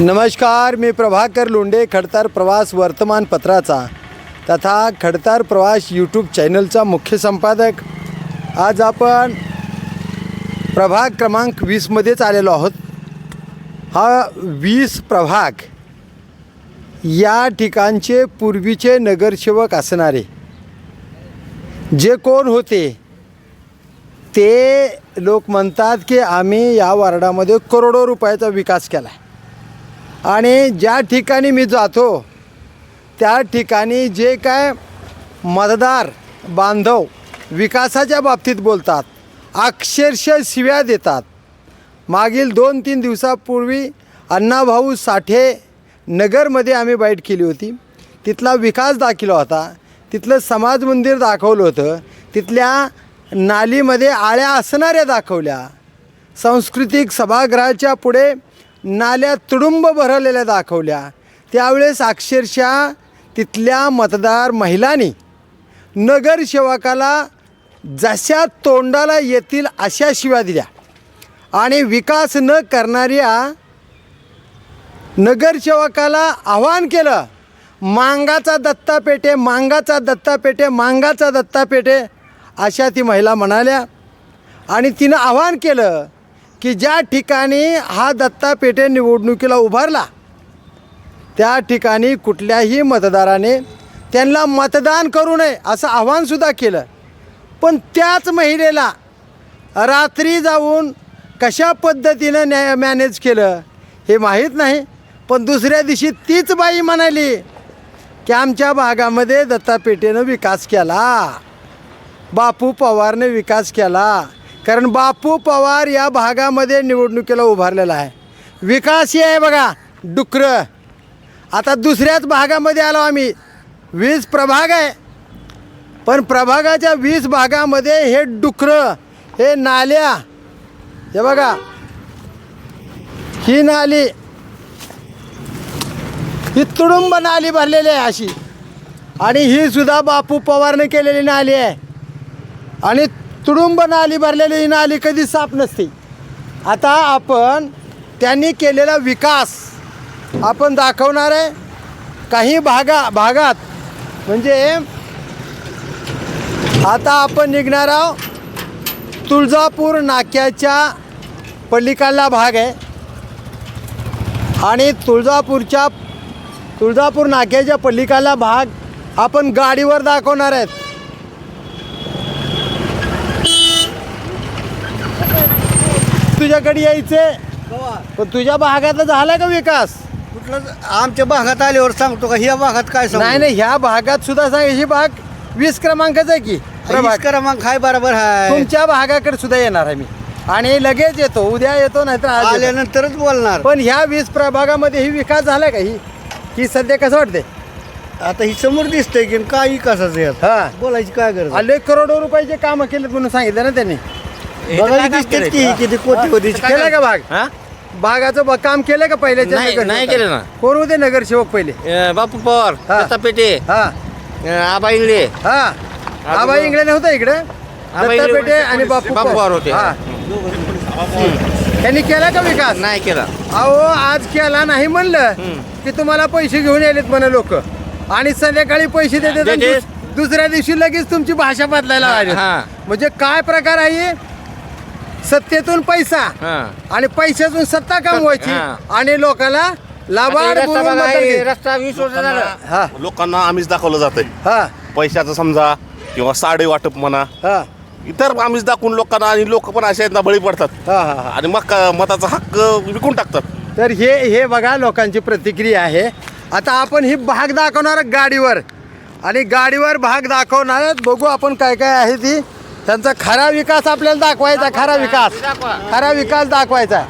नमस्कार मी प्रभाकर लोंढे खडतार प्रवास वर्तमानपत्राचा तथा खडतार प्रवास यूट्यूब चॅनलचा मुख्य संपादक. आज आपण प्रभाग क्रमांक वीसमध्येच आलेलो आहोत. हा वीस प्रभाग या ठिकाणचे पूर्वीचे नगरसेवक असणारे. जे कोण होते? ते लोक म्हणतात की आम्ही या वार्डामध्ये करोडो रुपयाचा विकास केला आणि ज्या ठिकाणी मी जातो त्या ठिकाणी जे काय मतदार बांधव विकासाच्या बाबतीत बोलतात अक्षरशः शिव्या देतात. मागील दोन तीन दिवसापूर्वी अण्णाभाऊ साठे नगरमध्ये आम्ही बाईट केली होती. तिथला विकास दाखवला होता. तिथलं समाज मंदिर दाखवलं होतं. तिथल्या नालीमध्ये आळ्या असणाऱ्या दाखवल्या. सांस्कृतिक सभागृहाच्या पुढे नाल्या तुडुंब भरलेल्या दाखवल्या. त्यावेळेस अक्षरशः तिथल्या मतदार महिलांनी नगरसेवकाला जशा तोंडाला येतील अशा शिव्या दिल्या. आणि विकास न करणाऱ्या नगरसेवकाला आव्हान केलं मांगाचा दत्ता पेठे मांगाचा दत्ता पेठे मांगाचा दत्ता पेठे अशा ती महिला म्हणाल्या. आणि तिनं आव्हान केलं की ज्या ठिकाणी हा दत्ता पेठे निवडणुकीला उभारला त्या ठिकाणी कुठल्याही मतदाराने त्यांना मतदान करू नये असं आव्हानसुद्धा केलं. पण त्याच महिलेला रात्री जाऊन कशा पद्धतीनं न्याय मॅनेज केलं हे माहीत नाही पण दुसऱ्या दिवशी तीच बाई म्हणाली की आमच्या भागामध्ये दत्तापेठेनं विकास केला. बापू पवारने विकास केला. कारण बापू पवार या भागामध्ये निवडणुकीला उभारलेला आहे. विकास हे आहे बघा डुकरं. आता दुसऱ्याच भागामध्ये आलो आम्ही. वीस प्रभाग आहे. पण प्रभागाच्या वीस भागामध्ये हे डुकरं हे नाल्या हे बघा. ही नाली ही तुडुंब नाली भरलेली आहे अशी. आणि ही सुद्धा बापू पवारने केलेली नाली आहे. आणि तुडुंब नाली भरलेली ही नाली कधी साफ नसते. आता आपण त्यांनी केलेला विकास आपण दाखवणार आहे. काही भागा भागात म्हणजे आता आपण निघणार आहोत. तुळजापूर नाक्याच्या पलीकडला भाग आहे. आणि तुळजापूरच्या तुळजापूर नाक्याच्या पलीकडला भाग आपण गाडीवर दाखवणार आहेत. तुझ्याकडे यायचे? पण तुझ्या भागात झाला का विकास? कुठलं आमच्या भागात आल्यावर सांगतो का? ह्या भागात काय सांगू? नाही नाही ह्या भागात सुद्धा सांग ही भाग वीस क्रमांकाचा आहे की प्रभाग. वीस क्रमांक हाय बरोबर आहे तुमच्या भागाकडे सुद्धा येणार आहे मी. आणि लगेच येतो उद्या येतो नाहीतर आज येतो. आल्यानंतरच बोलणार. पण ह्या वीस प्रभागामध्ये ही विकास झाला का? ही ही सध्या कसं वाटते आता ही समोर दिसतंय की काय कसाच यात? हा. बोलायची काय गरज आले करोडो रुपयाचे कामं केलेत म्हणून सांगितलं ना त्यांनी. बघायची दिसतेच की किती कोटी केलं का भाग? हा? भागाचं ब- काम केलं का पहिल्याच्या नाही- केलं ना. कोण होते नगरसेवक पहिले? अं, बापू पवार हा. दत्ता पेटे हा. अं, आबा इंगळे. हा. आबा इंगळे नव्हता इकडे? इंगळे दत्तापेठे आणि बापू बापू पवार. होते. हा. त्यांनी केला का विकास? नाही केला. अहो आज केला नाही म्हणलं की तुम्हाला पैसे घेऊन यायलेत म्हणे लोक. आणि संध्याकाळी पैसे देतात आणि देते. दुस- दुसऱ्या दिवशी लगेच तुमची भाषा बदलायला लागली. हा. म्हणजे काय प्रकार आहे? सत्तेतून पैसा हा. आणि पैशातून सत्ता कमवायची हा. आणि लोकांना आता हे रस्ता बघा, मतदान हे घ्यायचं. रस्ता वीस वर्ष झालं. हा. लोकांना आमिष दाखवलं जातंय. हा. पैशाचं समजा किंवा साडे वाटप म्हणा. हा. इतर आमिष दाखवून लोकांना आणि लोक पण अशा आहेत ना बळी पडतात. हा हा हा. आणि मग का- मताचा हक्क विकून टाकतात. तर हे हे बघा लोकांची प्रतिक्रिया आहे. आता आपण ही भाग दाखवणार आहोत गाडीवर. आणि गाडीवर भाग दाखवणार आहोत. बघू आपण काय काय आहे ती. त्यांचा खरा विकास आपल्याला दाखवायचा खरा विकास. खरा विकास दाखवायचा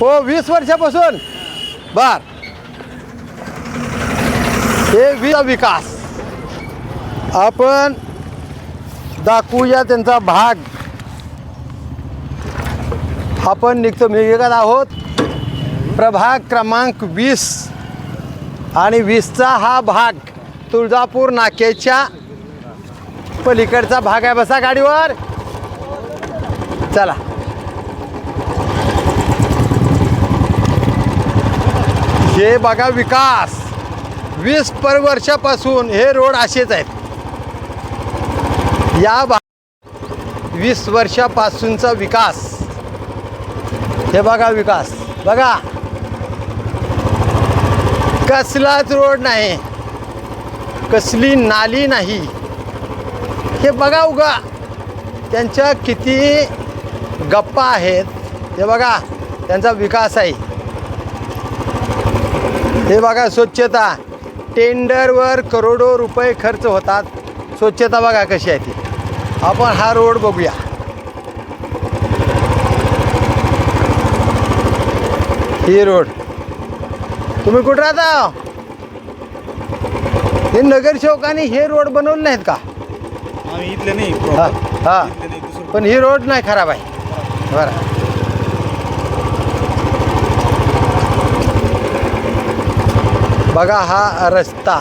हो वीस वर्षापासून? बर. हे वीस विकास. आपण दाखवूया त्यांचा भाग. आपण निघतो निघत आहोत. प्रभाग क्रमांक वीस. आणि वीसचा हा भाग तुळजापूर नाक्याच्या पलीकडचा भाग आहे बसा गाडीवर. चला. हे बघा विकास. वीस पर वर्षापासून हे रोड असेच आहेत. या भाग वीस वर्षापासूनचा विकास. हे बघा विकास. बघा. कसलाच रोड नाही. कसली नाली नाही. हे बघा उगा. त्यांच्या किती गप्पा आहेत. हे बघा त्यांचा विकास आहे. हे बघा स्वच्छता. टेंडरवर करोडो रुपये खर्च होतात. स्वच्छता बघा कशी आहे ती. आपण हा रोड बघूया. ही रोड. तुम्ही कुठं राहता? हे नगरसेवकांनी हे रोड बनवले नाहीत का? आम्ही इथले नाही हा proper. हा. इथले नाही दुसरं पण ही रोड नाही खराब आहे. बरं. बघा हा रस्ता.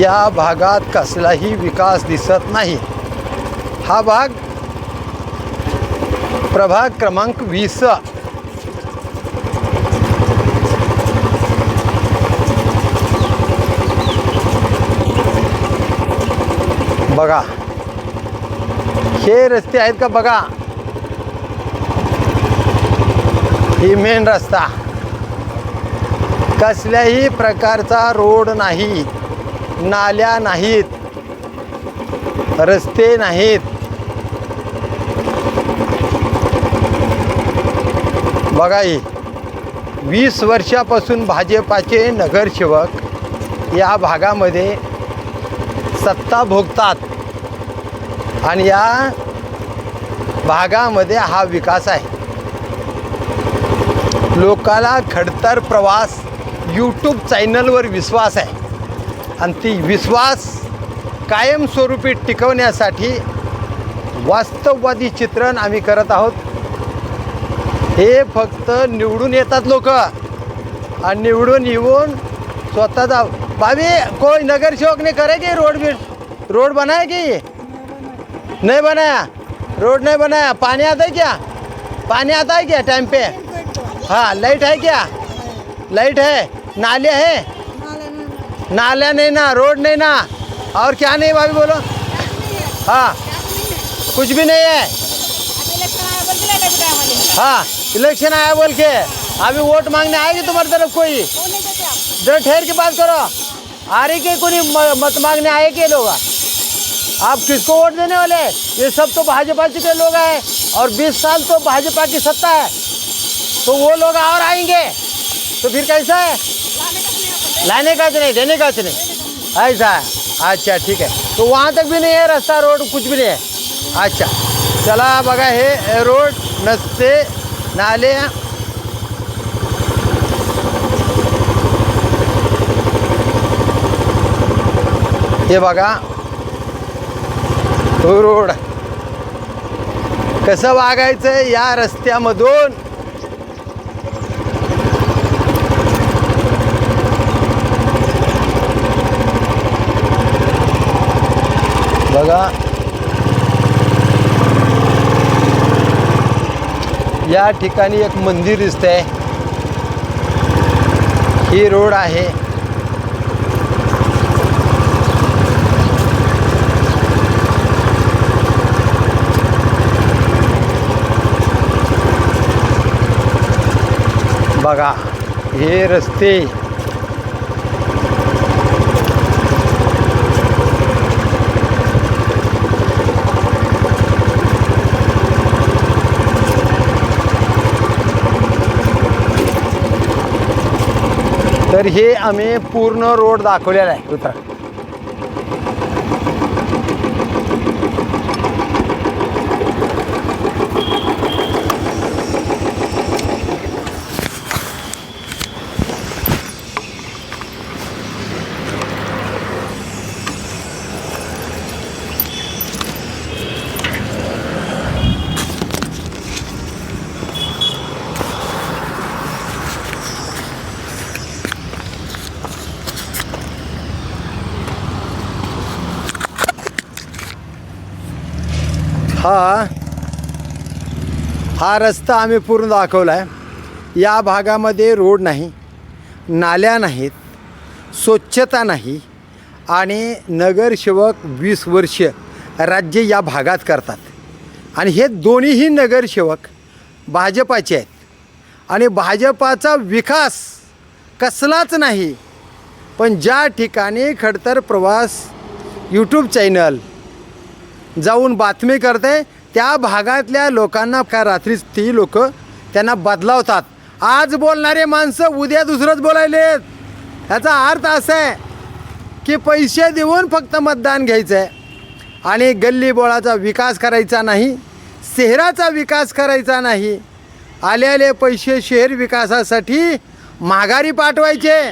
या भागात कसलाही विकास दिसत नाही. हा भाग प्रभाग क्रमांक वीस. बघा. हे रस्ते आहेत का बघा. ही मेन रस्ता. कसल्याही प्रकारचा रोड नाही नाल्या नाहीत रस्ते नाहीत. बघा ही वीस वर्षापासून भाजपाचे नगरसेवक या भागामध्ये सत्ता भोगतात. आणि या भागामध्ये हा विकास आहे. लोकाला खडतर प्रवास यूट्यूब चॅनलवर विश्वास आहे. आणि ती विश्वास कायमस्वरूपी टिकवण्यासाठी वास्तववादी चित्रण आम्ही करत आहोत. हे फक्त निवडून येतात लोक. आणि निवडून येऊन स्वतःचा भाभी कोण नगर सेवक ने करे रोड रोड बनाय की? नहीं बनाया? रोड नहीं बनाया? पानी आता है क्या? पानी आता है क्या टाइम पे? हाँ लाइट है क्या? लाइट है? नाले है? नाला नहीं ना रोड नहीं ना। और क्या नहीं भाभी बोलो? हाँ कुछ भी नहीं है। हाँ इलेक्शन आया बोल के। अभी वोट मांगने आएगी तुम्हारी तरफ़ कोई? जरा ठहर के बात करो। आ रही के कोई मत मांगने आए के लोग? आप किसको वोट देने वाले ये सब तो भाजपा के लोग हैं और 20 साल तो भाजपा की सत्ता है। तो वो लोग और आएँगे। तो फिर कैसा है? लाने का नहीं? देने का नहीं? ऐसा है। अच्छा ठीक है। तो वहाँ तक भी नहीं है रास्ता रोड? कुछ भी नहीं है। अच्छा। चला बघा हे रोड, नसते, नाले हे। बघा रोड. कसं वागायचं या रस्त्यामधून? बघा. या ठिकाणी एक मंदिर दिसतंय. ही रोड आहे. बघा हे रस्ते. तर हे आम्ही पूर्ण रोड दाखवलेला आहे उतरा. हा. हा रस्ता आम्ही पूर्ण दाखवला आहे या भागामध्ये रोड नाही नाल्या नाहीत स्वच्छता नाही आणि नगरसेवक वीस वर्ष राज्य या भागात करतात. आणि हे दोन्हीही नगरसेवक भाजपाचे आहेत. आणि भाजपाचा विकास कसलाच नाही पण ज्या ठिकाणी खडतर प्रवास यूट्यूब चॅनल जाऊन बातमी करते. त्या भागातल्या लोकांना का रात्रीच ती लोक त्यांना बदलावतात. आज बोलणारे माणसं उद्या दुसरंच बोलायलेत. ह्याचा अर्थ असा आहे की पैसे देऊन फक्त मतदान घ्यायचं आहे आणि गल्ली बोळाचा विकास करायचा नाही शहराचा विकास करायचा नाही. आलेले पैसे शहर विकासासाठी माघारी पाठवायचे.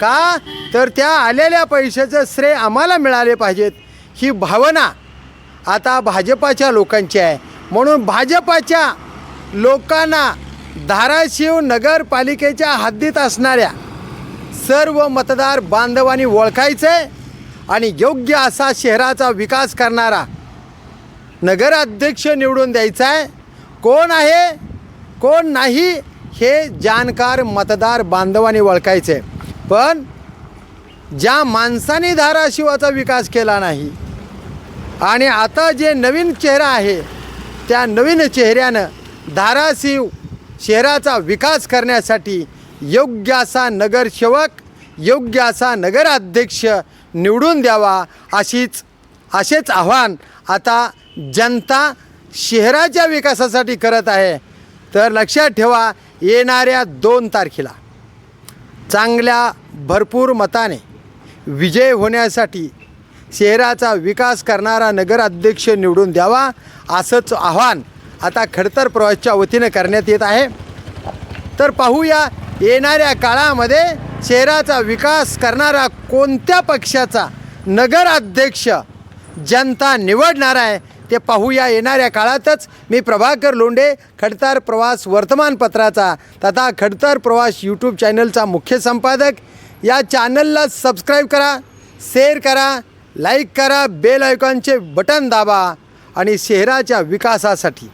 का? तर त्या आलेल्या पैशाचं श्रेय आम्हाला मिळाले पाहिजेत. ही भावना आता भाजपाच्या लोकांची आहे. म्हणून भाजपाच्या लोकांना धाराशिव नगरपालिकेच्या हद्दीत असणाऱ्या सर्व मतदार बांधवांनी ओळखायचं आहे आणि योग्य असा शहराचा विकास करणारा नगराध्यक्ष निवडून द्यायचा आहे. कोण आहे कोण नाही हे जाणकार मतदार बांधवांनी ओळखायचं. आहे पण ज्या माणसाने धाराशिवाचा विकास केला नाही आणि आता जे नवीन चेहरा आहे त्या नवीन चेहऱ्यानं धाराशिव शहराचा विकास करण्यासाठी योग्य असा नगरसेवक योग्य असा नगराध्यक्ष निवडून द्यावा अशीच असेच आव्हान आता जनता शहराच्या विकासासाठी करत आहे. तर लक्षात ठेवा येणाऱ्या दोन तारखेला चांगल्या भरपूर मताने विजय होण्यासाठी शहराचा विकास करणारा नगराध्यक्ष निवडून द्यावा असंच आव्हान आता खडतर प्रवासच्या वतीनं करण्यात येत आहे. तर पाहूया येणाऱ्या काळामध्ये शहराचा विकास करणारा कोणत्या पक्षाचा नगराध्यक्ष जनता निवडणार आहे ते पाहूया येणाऱ्या काळातच. मी प्रभाकर लोंढे खडतार प्रवास वर्तमानपत्राचा तथा खडतार प्रवास यूट्यूब चॅनलचा मुख्य संपादक. या चॅनलला सबस्क्राईब करा शेअर करा लाईक करा बेल आयकॉनचे बटन दाबा आणि शहराच्या विकासासाठी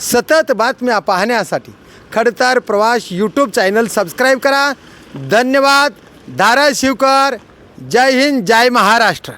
सतत बातम्या पाहण्यासाठी खडतर प्रवास यूट्यूब चॅनल सबस्क्राईब करा. धन्यवाद. धाराशिवकर जय हिंद जय महाराष्ट्र.